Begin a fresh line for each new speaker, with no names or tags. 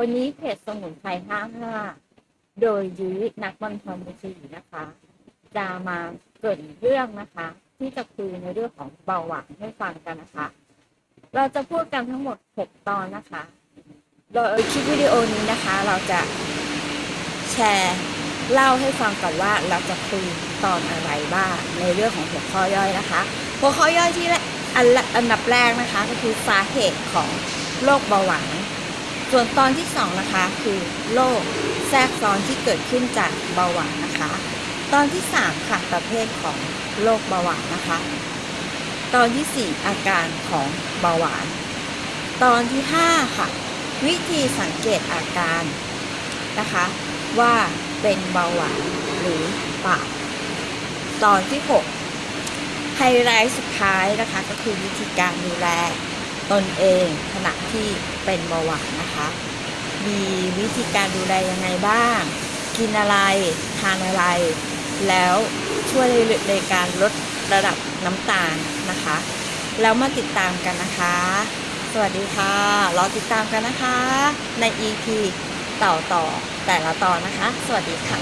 วันนี้เพจสมุนไพร55 โดยยุ้ยนักบอลทอมบุรีนะคะ จะมาเกิดเรื่องนะคะ ที่จะคุยในเรื่องของเบาหวานให้ฟังกันนะคะ เราจะพูดกันทั้งหมด 6 ตอนนะคะโดยคลิปวิดีโอนี้นะคะ เราจะแชร์เล่าให้ฟังก่อนว่าเราจะคุยตอนอะไรบ้างในเรื่องของหัวข้อย่อยนะคะ หัวข้อย่อยที่อันอันดับแรกนะคะ ก็คือสาเหตุของโรคเบาหวาน ส่วนตอนที่สองนะคะ คือโรคแทรกซ้อนที่เกิดขึ้นจากเบาหวานนะคะ ตอนที่สามค่ะ ประเภทของโรคเบาหวานนะคะ ตอนที่สี่อาการของเบาหวาน ตอนที่ห้าค่ะ วิธีสังเกตอาการนะคะ ว่าเป็นเบาหวานหรือเปล่าตอนที่หกไฮไลท์สุดท้ายนะคะ ก็คือวิธีการดูแล ตนเองขณะที่เป็นเบาหวานนะคะ มีวิธีการดูแลยังไงบ้าง กินอะไร ทานอะไร แล้วช่วยในการลดระดับน้ำตาลนะคะ แล้วมาติดตามกันนะคะ สวัสดีค่ะ รอติดตามกันนะคะ ใน EP ต่อต่อแต่ละตอนนะคะ สวัสดีค่ะ